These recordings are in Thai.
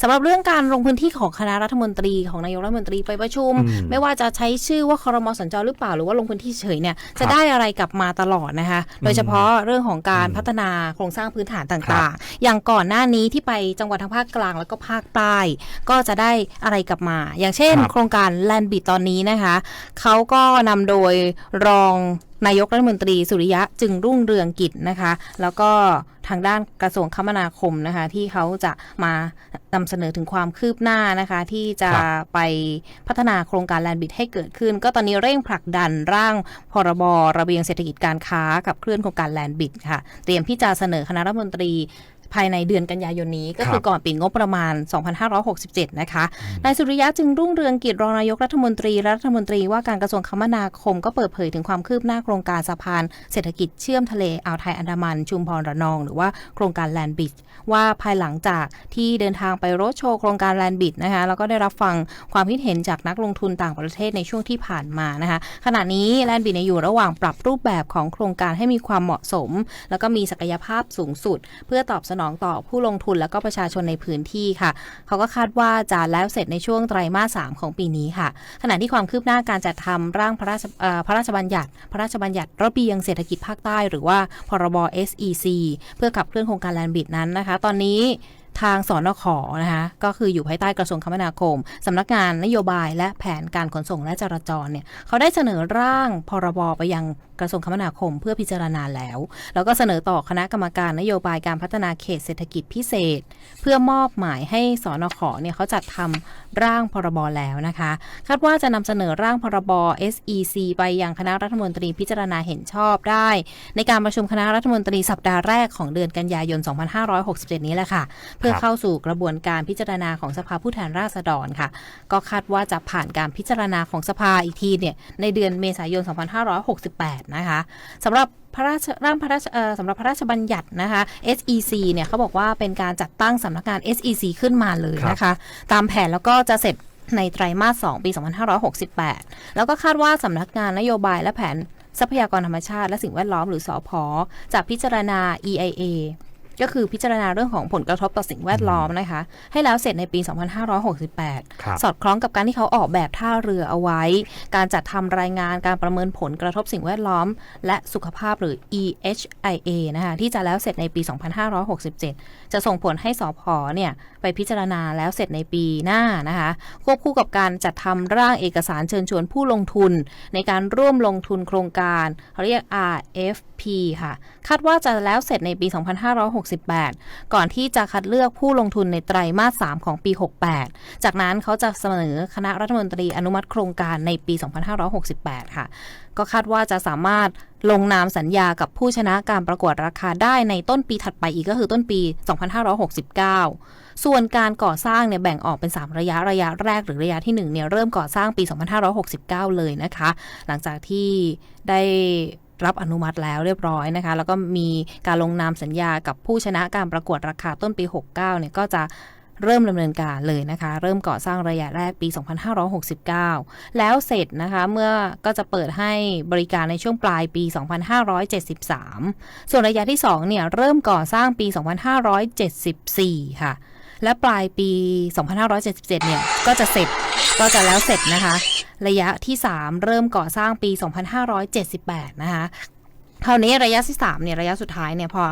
สำหรับเรื่องการลงพื้นที่ของคณะรัฐมนตรีของนายกรัฐมนตรีไปประชุมอืมไม่ว่าจะใช้ชื่อว่าครมสัญจรหรือเปล่าหรือว่าลงพื้นที่เฉยเนี่ยจะได้อะไรกลับมาตลอดนะคะ โดยเฉพาะเรื่องของการอืมพัฒนาโครงสร้างพื้นฐานครัต่างบๆอย่างก่อนหน้านี้ที่ไปจังหวัดทางภาคกลางแล้วก็ภาคใต้ก็จะได้อะไรกลับมา อย่างเช่นครับโครงการแลนบิดตอนนี้นะคะเขาก็นำโดยรองนายกรัฐมนตรีสุริยะจึงรุ่งเรืองกิจนะคะ แล้วก็ทางด้านกระทรวงคมนาคมนะคะ ที่เขาจะมานำเสนอถึงความคืบหน้านะคะ ที่จะครับไปพัฒนาโครงการแลนบิดให้เกิดขึ้น ก็ตอนนี้เร่งผลักดันร่างพรบระเบียงเศรษฐกิจการค้ากับเคลื่อนโครงการแลนบิดค่ะ เตรียมที่จะเสนอคณะรัฐมนตรี ภายในเดือนกันยายนนี้ก็คือครับก่อนปีงบประมาณ 2567 นะคะ นายสุริยะจึงรุ่งเรืองกิจรองนายกรัฐมนตรีและรัฐมนตรีว่าการกระทรวงคมนาคมก็เปิดเผยถึงความคืบหน้าโครงการสะพานเศรษฐกิจเชื่อมทะเลอ่าวไทยอันดามันชุมพรระนอง หรือว่าโครงการแลนบิดว่าภายหลังจากที่เดินทางไปโรดโชว์โครงการแลนบิดนะคะแล้วก็ได้รับฟังความคิดเห็นจากนักลงทุนต่างประเทศในช่วงที่ผ่านมานะคะขณะนี้แลนบิดเนี่ยอยู่ระหว่างปรับรูปแบบของโครงการให้มีความเหมาะสม แล้วก็มีศักยภาพสูงสุด เพื่อตอบสนองต่อผู้ลงทุนและก็ประชาชนในพื้นที่ค่ะ เขาก็คาดว่าจะแล้วเสร็จในช่วงไตรมาส 3 ของปีนี้ค่ะ ขณะที่ความคืบหน้าการจัดทำร่างพระราชพระราชบัญญัติ พระราชบัญญัติระเบียงเศรษฐกิจภาคใต้ หรือว่าพรบ SEC เพื่อขับเคลื่อนโครงการแลนบิดนั้นนะคะ ตอนนี้ ทางสอนขอนะคะก็คืออยู่ภายใต้กระทรวงคมนาคมสำนักงานนโยบายและแผนการขนส่งและจราจรเนี่ยเขาได้เสนอร่างพรบไปยังกระทรวงคมนาคมเพื่อพิจารณาแล้ว แล้วก็เสนอต่อคณะกรรมการนโยบายการพัฒนาเขตเศรษฐกิจพิเศษ เพื่อมอบหมายให้สอนขอเนี่ยเขาจัดทำร่างพรบแล้วนะคะคาดว่าจะนำเสนอร่างพรบ SEC ไปยังคณะรัฐมนตรีพิจารณาเห็นชอบได้ ในการประชุมคณะรัฐมนตรีสัปดาห์แรกของเดือนกันยายน 2567 นี้แหละค่ะพื่อครับเข้าสู่กระบวนการพิจารณาของสภาผู้แทนราษฎรค่ะ ก็คาดว่าจะผ่านการพิจารณาของสภาอีกทีเนี่ยในเดือนเมษายน 2568 นะคะสำหรับพระราชร่างพระราชเอ่อสำหรับพระราชบัญญัตินะคะ SEC เนี่ยเขาบอกว่าเป็นการจัดตั้งสำนักงาน SEC ขึ้นมาเลยนะคะ ตามแผนแล้วก็จะเสร็จในไตรมาส 2 ปี 2568 แล้วก็คาดว่าสำนักงานนโยบายและแผนทรัพยากรธรรมชาติและสิ่งแวดล้อมหรือสอพอจะพิจารณา EIA ก็คือพิจารณาเรื่องของผลกระทบต่อสิ่งแวดล้อมนะคะ ให้แล้วเสร็จในปี 2568ครับสอดคล้องกับการที่เขาออกแบบท่าเรือเอาไว้ การจัดทำรายงานการประเมินผลกระทบสิ่งแวดล้อม และสุขภาพหรือ EHIA นะคะที่จะแล้วเสร็จในปี 2567 จะส่งผลให้สอพอเนี่ยไปพิจารณาแล้วเสร็จในปีหน้านะคะควบคู่กับการจัดทำร่างเอกสารเชิญชวนผู้ลงทุน ในการร่วมลงทุนโครงการเขาเรียก RFP ค่ะ คาดว่าจะแล้วเสร็จในปี2568 ก่อนที่จะคัดเลือกผู้ลงทุนในไตรมาส 3 ของปี 68 จากนั้นเขาจะเสนอคณะรัฐมนตรีอนุมัติโครงการในปี 2568 ค่ะ ก็คาดว่าจะสามารถลงนามสัญญากับผู้ชนะการประกวดราคาได้ในต้นปีถัดไปอีกก็คือต้นปี 2569 ส่วนการก่อสร้างเนี่ยแบ่งออกเป็น 3 ระยะระยะแรกหรือระยะที่1เนี่ยเริ่มก่อสร้างปี 2569 เลยนะคะ หลังจากที่ได้ รับอนุมัติแล้วเรียบร้อยนะคะ แล้วก็มีการลงนามสัญญากับผู้ชนะการประกวดราคาต้นปี 69 เนี่ยก็จะเริ่มดำเนินการเลยนะคะ เริ่มก่อสร้างระยะแรกปี 2569 แล้วเสร็จนะคะ เมื่อก็จะเปิดให้บริการในช่วงปลายปี 2573 ส่วนระยะที่ 2 เนี่ย เริ่มก่อสร้างปี 2574 ค่ะ และปลายปี 2577 เนี่ย ก็จะเสร็จก็จะแล้วเสร็จนะคะ ระยะที่ 3 เริ่มก่อสร้างปี 2578 นะคะคราวนี้ระยะที่ 3 เนี่ยระยะสุดท้ายเนี่ยพอ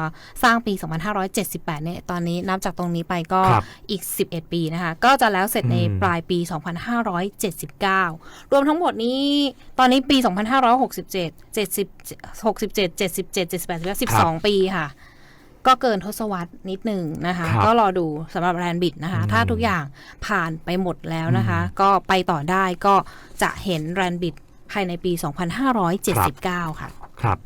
สร้างปี 2578 เนี่ยตอนนี้นับจากตรงนี้ไปก็ครับอีก 11 ปีนะคะ ก็จะแล้วเสร็จในอืมปลายปี 2579 รวมทั้งหมดนี้ตอนนี้ปี 2567 70 67 77 78 12 ปีค่ะ ก็เกินทศวรรษนิดหนึ่งนะคะครับก็รอดูสำหรับแรนบิดนะคะอืมถ้าทุกอย่างผ่านไปหมดแล้วนะคะ ก็ไปต่อได้ก็จะเห็นแรนบิดภายในปี 2579 ค่ะ ครับ